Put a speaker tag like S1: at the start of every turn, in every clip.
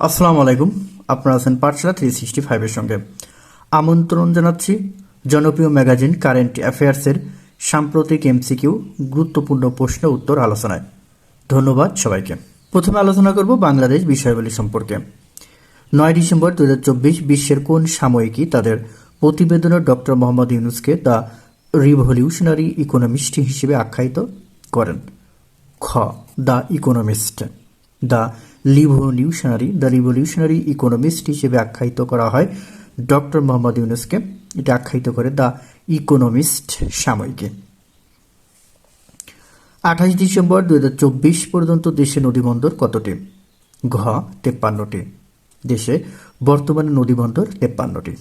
S1: আসসালামু আলাইকুম। আপনারা আছেন পাঠশালা থ্রি সিক্সটি ফাইভের সঙ্গে। আমন্ত্রণ জানাচ্ছি জনপ্রিয় ম্যাগাজিন কারেন্ট অ্যাফেয়ার্সের সাম্প্রতিক এমসিকিউ গুরুত্বপূর্ণ প্রশ্ন উত্তর আলোচনায়। ধন্যবাদ সবাইকে। প্রথমে আলোচনা করব বাংলাদেশ বিষয়াবলী সম্পর্কে। নয় ডিসেম্বর দু বিশ্বের কোন সাময়িকী তাদের প্রতিবেদনে ডক্টর মোহাম্মদ ইউনুসকে দ্য রিভলিউশনারি ইকোনমিস্ট হিসেবে আখ্যায়িত করেন? খ, the Economist. The revolutionary the revolutionary economist হিসেবে আখ্যায়িত করা হয় ডক্টর মোহাম্মদ ইউনুসকে। এটা আখ্যায়িত করে দ্য ইকোনমিস্ট সাময়িকী। আঠাশ ডিসেম্বর দুই পর্যন্ত দেশে নদীবন্দর কতটি? ঘ, তেপ্পান্নটি। দেশে বর্তমানে নদীবন্দর তেপ্পান্নটি।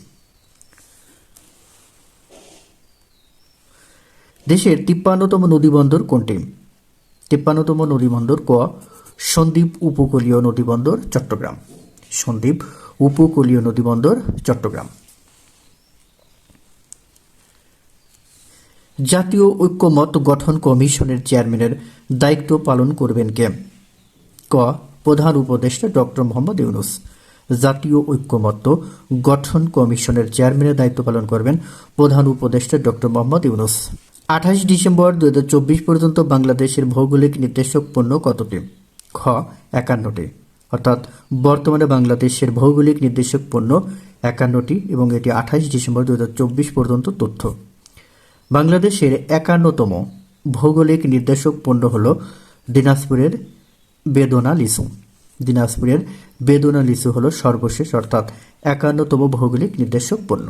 S1: দেশের তিপ্পান্নতম নদীবন্দর কোনটি? তিপ্পান্নতম নদীবন্দর ক সন্দ্বীপ উপকূলীয় নদীবন্দর চট্টগ্রাম। সন্দ্বীপ উপকূলীয় নদীবন্দর চট্টগ্রাম। জাতীয় ঐক্যমত গঠন কমিশনের চেয়ারম্যানের দায়িত্ব পালন করবেন কে? ক, প্রধান উপদেষ্টা ডক্টর মোহাম্মদ ইউনুস। জাতীয় ঐক্যমত্য গঠন কমিশনের চেয়ারম্যানের দায়িত্ব পালন করবেন প্রধান উপদেষ্টা ডক্টর মোহাম্মদ ইউনুস। আঠাশ ডিসেম্বর দুই হাজার চব্বিশ পর্যন্ত বাংলাদেশের ভৌগোলিক নির্দেশক পণ্য কতটি? খ, একান্নটি। অর্থাৎ বর্তমানে বাংলাদেশের ভৌগোলিক নির্দেশক পণ্য একান্নটি এবং এটি আঠাশ ডিসেম্বর দু হাজার চব্বিশ পর্যন্ত তথ্য। বাংলাদেশের একান্নতম ভৌগোলিক নির্দেশক পণ্য হল দিনাজপুরের বেদনা লিচু। দিনাজপুরের বেদনা লিচু হল সর্বশেষ, অর্থাৎ একান্নতম ভৌগোলিক নির্দেশক পণ্য।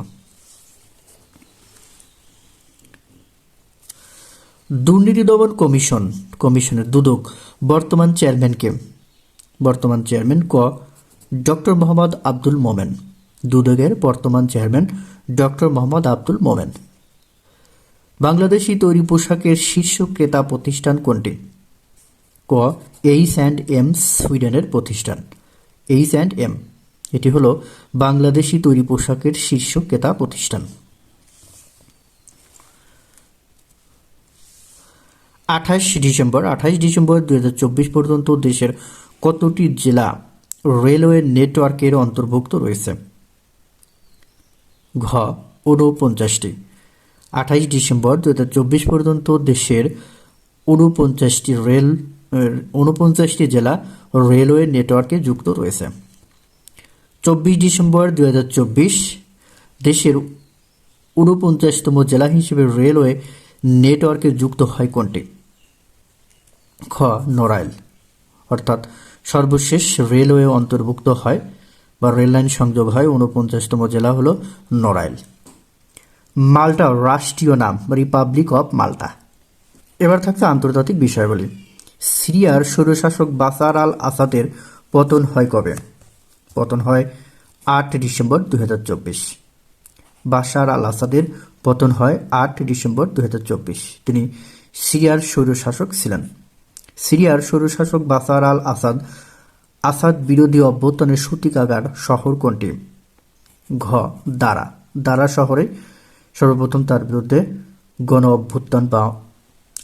S1: দুর্নীতি দমন কমিশন, কমিশনের দুদক, বর্তমান চেয়ারম্যানকে বর্তমান চেয়ারম্যান ক, ডক্টর মোহাম্মদ আব্দুল মোমেন। দুদকের বর্তমান চেয়ারম্যান ডক্টর মোহাম্মদ আব্দুল মোমেন। বাংলাদেশি তৈরি পোশাকের শীর্ষ ক্রেতা প্রতিষ্ঠান কোনটি? ক, এইচ অ্যান্ড এম সুইডেনের প্রতিষ্ঠান। H and M. এটি হলো বাংলাদেশি তৈরি পোশাকের শীর্ষ ক্রেতা প্রতিষ্ঠান। আঠাশ ডিসেম্বর আঠাশ ডিসেম্বর দু হাজার চব্বিশ পর্যন্ত দেশের কতটি জেলা রেলওয়ে নেটওয়ার্কের অন্তর্ভুক্ত রয়েছে? ঘ, ঊনপঞ্চাশটি। আঠাশ ডিসেম্বর দু হাজার চব্বিশ পর্যন্ত দেশের ঊনপঞ্চাশটি রেল ঊনপঞ্চাশটি জেলা রেলওয়ে নেটওয়ার্কে যুক্ত রয়েছে। চব্বিশ ডিসেম্বর দু হাজার চব্বিশ দেশের ঊনপঞ্চাশতম জেলা হিসেবে রেলওয়ে নেটওয়ার্কে যুক্ত হয় কোনটি? খ, নড়াইল। অর্থাৎ সর্বশেষ রেলওয়ে অন্তর্ভুক্ত হয় বা রেললাইন সংযোগ হয় ঊনপঞ্চাশতম জেলা হল নড়াইল। মাল্টা রাষ্ট্রীয় নাম রিপাবলিক অফ মাল্টা এবার থাকছে আন্তর্জাতিক বিষয়াবলী। সিরিয়ার স্বৈরশাসক বাসার আল আসাদের পতন হয় কবে? পতন হয় আট ডিসেম্বর দু বাশার আল আসাদের পতন হয় আট ডিসেম্বর দু তিনি সিরিয়ার স্বৈরশাসক ছিলেন। সিরিয়ার স্বৈরশাসক বাসার আল আসাদ আসাদ বিরোধী অভ্যুত্থানের সূতিকাগার শহর কোনটি? ঘ. দারা। দারা শহরে সর্বপ্রথম তার বিরুদ্ধে গণ অভ্যুত্থান বা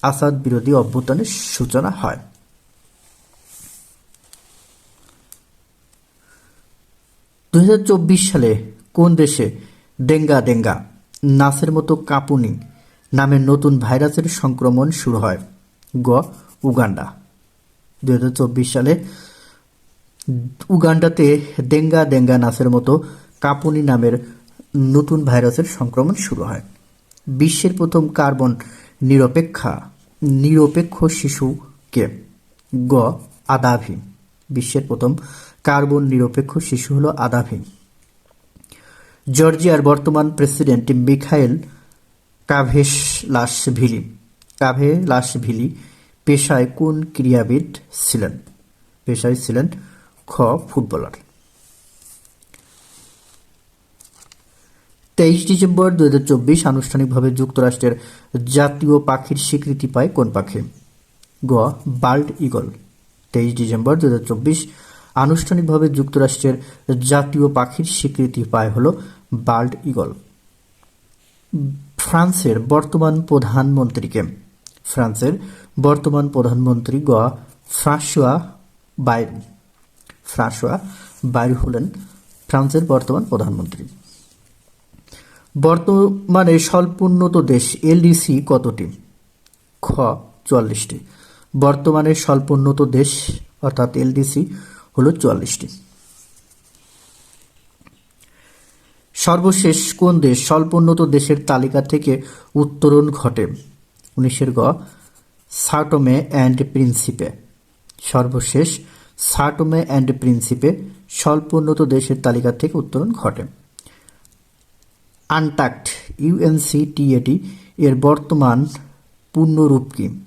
S1: আসাদ বিরোধী অভ্যুত্থানের সূচনা হয়। দুই হাজার চব্বিশ সালে কোন দেশে ডেঙ্গা ডেঙ্গা, নাসের মতো কাপুনি নামের নতুন ভাইরাসের সংক্রমণ শুরু হয়? গ. উগান্ডা। দুই হাজার চব্বিশ সালে উগান্ডাতে ডেঙ্গা ডেঙ্গা নাসের মতো কাপুনি নামের নতুন ভাইরাসের সংক্রমণ শুরু হয়। বিশ্বের প্রথম কার্বন নিরপেক্ষা, নিরপেক্ষ শিশুকে গ আদাভি বিশ্বের প্রথম কার্বন নিরপেক্ষ শিশু হলো আদাভি জর্জিয়ার বর্তমান প্রেসিডেন্ট মিখাইল কাভেলাসভিলি কাভেলাসভিলি পেশায় কোন ক্রীড়াবিদ ছিলেন? পেশায় ছিলেন খ, ফুটবলার। তেইশ ডিসেম্বর দু হাজার চব্বিশ আনুষ্ঠানিকভাবে যুক্তরাষ্ট্রের জাতীয় পাখির স্বীকৃতি পায় কোন পাখি? গ বাল্ড ইগল তেইশ ডিসেম্বর দু হাজার চব্বিশ আনুষ্ঠানিকভাবে যুক্তরাষ্ট্রের জাতীয় পাখির স্বীকৃতি পায় হল বাল্ড ইগল ফ্রান্সের বর্তমান প্রধানমন্ত্রীকে ফ্রান্সের বর্তমান প্রধানমন্ত্রী গ ফ্রাঁসোয়া বাইন ফ্রাঁসোয়া বাইর হলেন ফ্রান্সের বর্তমান প্রধানমন্ত্রী। বর্তমানে স্বল্পোন্নত দেশ এলডিসি কতটি? খ চুয়াল্লিশটি। বর্তমানে স্বল্পোন্নত দেশ অর্থাৎ এলডিসি হলো চুয়াল্লিশটি। সর্বশেষ কোন দেশ স্বল্পোন্নত দেশের তালিকা থেকে উত্তরণ ঘটে? উনিশের গ সার্টমে অ্যান্ড প্রিন্সিপে। সর্বশেষ সার্টমে অ্যান্ড প্রিন্সিপে স্বল্পোন্নত দেশের তালিকা থেকে উত্তরণ ঘটে। আনটাক্ট ইউএনসিটিএটি এর বর্তমান পূর্ণরূপ কি?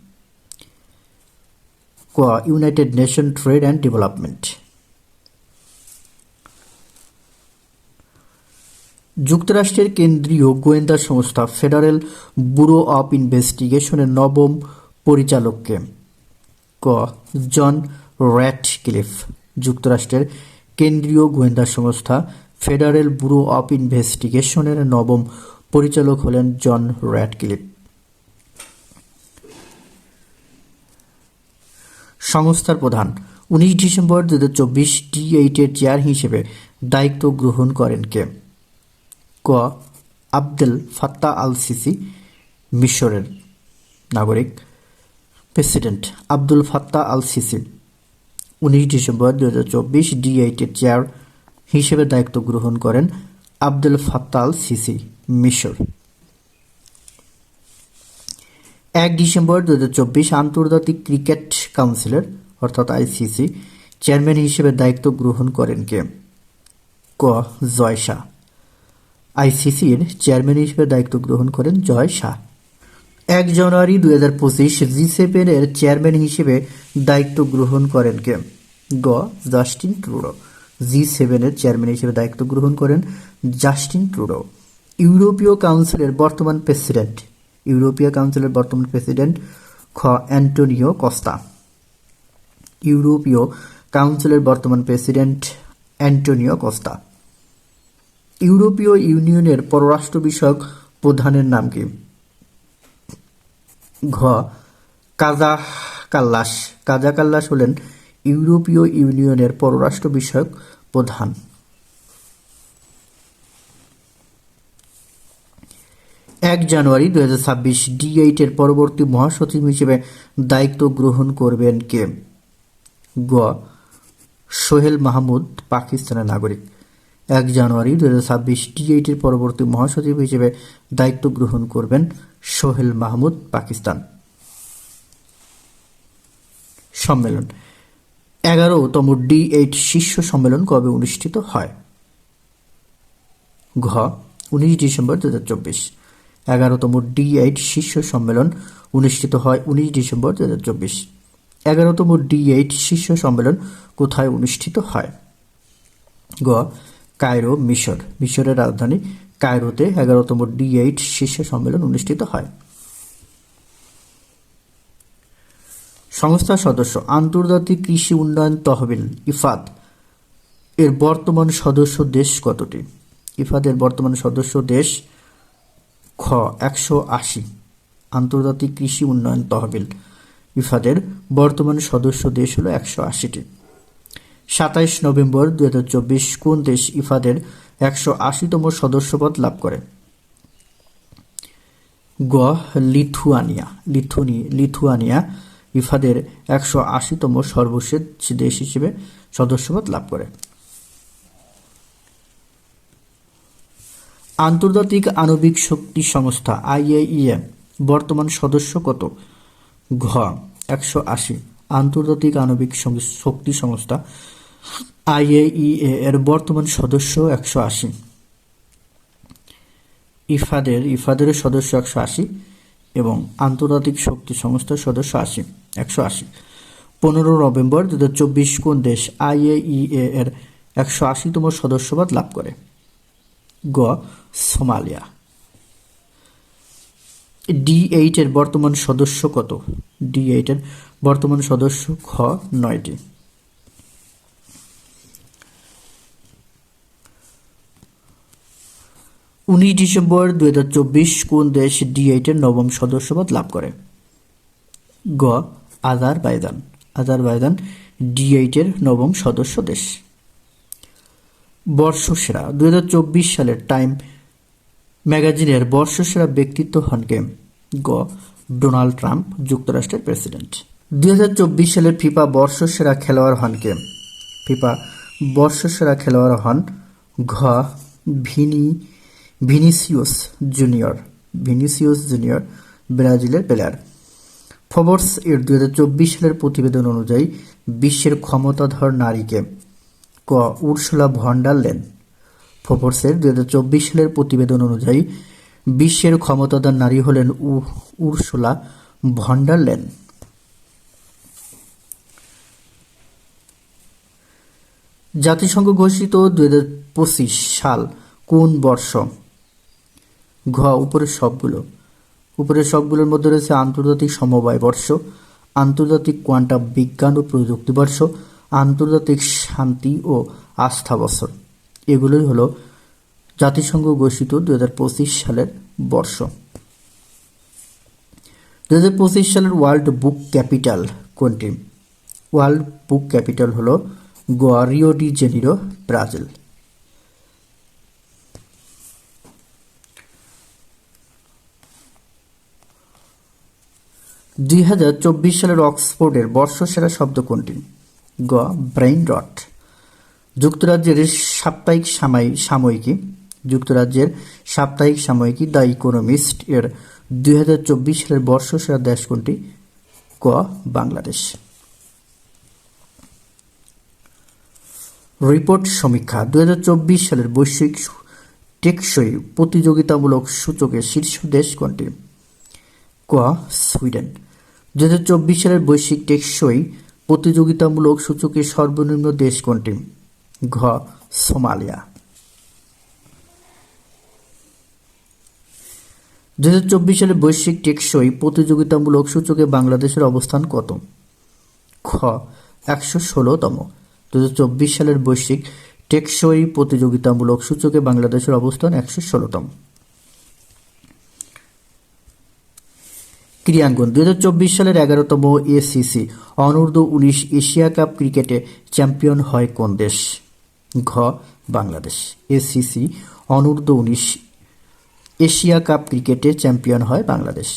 S1: ক, United Nation trade and development. যুক্তরাষ্ট্রের কেন্দ্রীয় গোয়েন্দা সংস্থা ফেডারেল ব্যুরো অফ ইনভেস্টিগেশনের নবম পরিচালককে। ক, জন র্যাটক্লিফ যুক্তরাষ্ট্রের কেন্দ্রীয় গোয়েন্দা সংস্থা ফেডারেল ব্যুরো অফ ইনভেস্টিগেশনের নবম পরিচালক হলেন জন র্যাটক্লিফ সংস্থার প্রধান, উনিশ ডিসেম্বর দু হাজার চব্বিশ টি এইটের চেয়ার হিসেবে দায়িত্ব গ্রহণ করেন কে? ক, আবদেল ফাত্তা আল সিসি, মিশরের নাগরিক। President Abdel Fattah al Sisi উনিশ ডিসেম্বর দু হাজার চব্বিশ ডি চেয়ার হিসেবে দায়িত্ব গ্রহণ করেন আব্দুল ফাত্তা আল সিসি মিশর। এক ডিসেম্বর দু হাজার চব্বিশ আন্তর্জাতিক ক্রিকেট কাউন্সিলের, অর্থাৎ আইসিসি চেয়ারম্যান হিসেবে দায়িত্ব গ্রহণ করেন কে? ক. জয় শাহ। আইসিসির চেয়ারম্যান হিসেবে দায়িত্ব গ্রহণ করেন জয় শাহ। এক জানুয়ারি দুই হাজার পঁচিশ জি সেভেনের চেয়ারম্যান হিসেবে দায়িত্ব গ্রহণ করেন কে? গ. Justin Trudeau. জি সেভেনের চেয়ারম্যান হিসেবে দায়িত্ব গ্রহণ করেন জাস্টিন ট্রুডো। ইউরোপীয় কাউন্সিলের বর্তমান প্রেসিডেন্ট। ইউরোপীয় কাউন্সিলের বর্তমান প্রেসিডেন্ট খ. Antonio Costa. ইউরোপীয় কাউন্সিলের বর্তমান প্রেসিডেন্ট অ্যান্টোনিও কস্তা। ইউরোপীয় ইউনিয়নের পররাষ্ট্র বিষয়ক প্রধানের নাম কি? ঘ, কাজা কাল্লাস। কাজা কাল্লাস হলেন ইউরোপীয় ইউনিয়নের পররাষ্ট্র বিষয়ক প্রধান। এক জানুয়ারি দু হাজার ছাব্বিশ ডি পরবর্তী মহাসচিব হিসেবে দায়িত্ব গ্রহণ করবেন কে? গ, সোহেল মাহমুদ, পাকিস্তানের নাগরিক। এক জানুয়ারি দু হাজার ছাব্বিশ টি এইটের পরবর্তী মহাসচিব হিসেবে দায়িত্ব গ্রহণ করবেন সোহেল মাহমুদ, পাকিস্তান। সম্মেলন। এগারোতম ডি এইট শীর্ষ সম্মেলন কবে অনুষ্ঠিত হয়? ঘ, উনিশ ডিসেম্বর দু হাজার চব্বিশ। এগারোতম ডি এইট শীর্ষ সম্মেলন অনুষ্ঠিত হয় উনিশ ডিসেম্বর দু হাজার চব্বিশ। এগারোতম ডি এইট শীর্ষ সম্মেলন কোথায় অনুষ্ঠিত হয়? গ কায়রো, মিশর। মিশরের রাজধানী কায়রোতে এগারোতম ডি এইট শীর্ষ সম্মেলন অনুষ্ঠিত হয়। সংস্থার সদস্য, আন্তর্জাতিক কৃষি উন্নয়ন তহবিল ইফাদ এর বর্তমান সদস্য দেশ কতটি? ইফাদের বর্তমান সদস্য দেশ খ, একশো আশি। আন্তর্জাতিক কৃষি উন্নয়ন তহবিল। ইফাদের বর্তমান সদস্য দেশ হলো একশো আশিটি। সাতাইশ নভেম্বর দু হাজার চব্বিশ কোন দেশ ইফাদের একশো আশিতম সদস্যপদ লাভ করে? গ. লিথুয়ানিয়া। লিথুনি, লিথুয়ানিয়া ইফাদের একশো আশিতম সর্বশেষ দেশ হিসেবে সদস্যপদ লাভ করে। আন্তর্জাতিক আণবিক শক্তি সংস্থা আইএইএ বর্তমান সদস্য কত? ঘ. একশো আশি। আন্তর্জাতিক আণবিক শক্তি সংস্থা আইএইএ এর বর্তমান সদস্য একশো আশি। ইফাদের ইফাদের সদস্য একশো আশি এবং আন্তর্জাতিক শক্তি সংস্থার সদস্য আশি, একশো আশি। পনেরো নভেম্বর দু হাজার চব্বিশ কোন দেশ আইএইএ এর একশো আশিতম সদস্যপদ লাভ করে? গ, সোমালিয়া। ডি এইটের বর্তমান সদস্য কত? ডি এইটের বর্তমান সদস্য খ, নয়টি। উনিশ ডিসেম্বর দুই হাজার চব্বিশ কোন দেশ ডি নবম সদস্যপদ লাভ করে? গ. আজার বাইদান আজার বাইদান ডি এইটের নবম সদস্য দেশ। বর্ষসেরা। দু হাজার চব্বিশ সালের টাইম ম্যাগাজিনের বর্ষসেরা ব্যক্তিত্ব হন কে? গ. ডোনাল্ড ট্রাম্প, যুক্তরাষ্ট্রের প্রেসিডেন্ট। দুই হাজার চব্বিশ সালের ফিফা বর্ষসেরা খেলোয়াড় হন কে? ফিফা বর্ষসেরা খেলোয়াড় হন ঘ. Vini Vinicius junior Vinicius junior ব্রাজিলের প্লেয়ার ফোবর্স এর দুই হাজার চব্বিশ সালের প্রতিবেদন অনুযায়ী বিশ্বের ক্ষমতাধর নারীকে ক উর্সুলা ভন্ডার লেন। ফোবর্সের দুই সালের প্রতিবেদন অনুযায়ী বিশ্বের ক্ষমতাধর নারী হলেন উর্সুলা ভন্ডার লেন। জাতিসংঘ ঘোষিত দুই হাজার পঁচিশ সাল কোন বর্ষ? ঘ উপরের সবগুলো। উপরের সবগুলোর মধ্যে রয়েছে আন্তর্জাতিক সমবায় বর্ষ, আন্তর্জাতিক কোয়ান্টাম বিজ্ঞান ও প্রযুক্তি বর্ষ, আন্তর্জাতিক শান্তি ও আস্থা বছর। এগুলোই হলো জাতিসংঘ ঘোষিত দু হাজার পঁচিশ সালের বর্ষ। দু হাজার পঁচিশ সালের ওয়ার্ল্ড বুক ক্যাপিটাল কোনটি? ওয়ার্ল্ড বুক ক্যাপিটাল হলো Goa, Rio de Janeiro, Brazil. দুই হাজার চব্বিশ সালের অক্সফোর্ডের বর্ষসেরা শব্দ কোনটি? গ. Brain rot. যুক্তরাজ্যের সাপ্তাহিক সাময়িক সাময়িকী। যুক্তরাজ্যের সাপ্তাহিক সাময়িকী দ্য ইকোনমিস্ট এর দুই হাজার চব্বিশ সালের বর্ষসেরা দেশ কোনটি? ক. বাংলাদেশ। রিপোর্ট সমীক্ষা। দুই হাজার চব্বিশ সালের বৈশ্বিক টেকসই প্রতিযোগিতামূলক সূচকে শীর্ষ দেশ কোনটি? ক. সুইডেন। দুই হাজার চব্বিশ সালের বৈশ্বিক টেকসই প্রতিযোগিতামূলক সূচকে সর্বনিম্ন দেশ কোনটি? ঘ, সোমালিয়া। দুই হাজার চব্বিশ সালের বৈশ্বিক টেকসই প্রতিযোগিতামূলক সূচকে বাংলাদেশের অবস্থান কত? খ, একশো ষোলোতম। দু হাজার চব্বিশ সালের বৈশ্বিক টেকসই প্রতিযোগিতামূলক সূচকে বাংলাদেশের অবস্থান একশো ষোলোতম। ক্রীড়াঙ্গন। দু হাজার চব্বিশ সালের এগারোতম এসিসি অনূর্ধ্ব উনিশ এশিয়া কাপ ক্রিকেটে চ্যাম্পিয়ন হয় কোন দেশ? ঘ, বাংলাদেশ। এসিসি অনূর্ধ্ব উনিশ এশিয়া কাপ ক্রিকেটে চ্যাম্পিয়ন হয় বাংলাদেশ।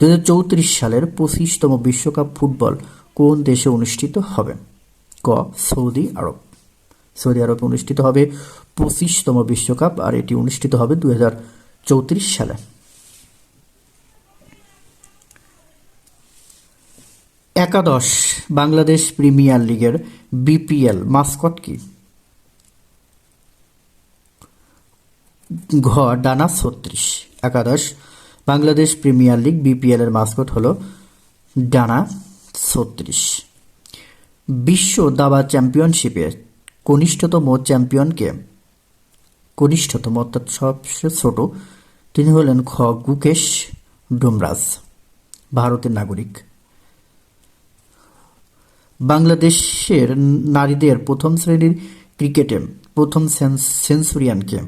S1: দু হাজার চৌত্রিশ সালের পঁচিশতম বিশ্বকাপ ফুটবল কোন দেশে অনুষ্ঠিত হবে? ক, সৌদি আরব। সৌদি আরবে অনুষ্ঠিত হবে পঁচিশতম বিশ্বকাপ আর এটি অনুষ্ঠিত হবে দু হাজার চৌত্রিশ সালে। একাদশ বাংলাদেশ প্রিমিয়ার লিগের বিপিএল মাস্কট কি? ঘ, ডানা ছত্রিশ। একাদশ বাংলাদেশ প্রিমিয়ার লিগ বিপিএল এর মাস্কট হল ডানা ছত্রিশ। বিশ্ব দাবা চ্যাম্পিয়নশিপে কনিষ্ঠতম চ্যাম্পিয়নকে কনিষ্ঠতম, অর্থাৎ সবচেয়ে ছোট, তিনি হলেন খ, গুকেশ ডুমরাজ, ভারতের নাগরিক। বাংলাদেশের নারীদের প্রথম শ্রেণির ক্রিকেটে প্রথম সেঞ্চ- সেঞ্চুরিয়ানকে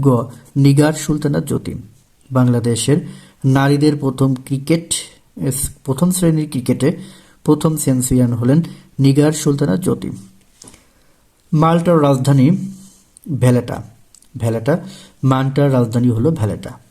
S1: গ নিগার সুলতানা জ্যোতি। বাংলাদেশের নারীদের প্রথম ক্রিকেট প্রথম শ্রেণির ক্রিকেটে প্রথম সেঞ্চুরিয়ান হলেন নিগার সুলতানা জ্যোতি। মাল্টার রাজধানী ভ্যালেটা ভ্যালেটা মাল্টার রাজধানী হলো ভ্যালেটা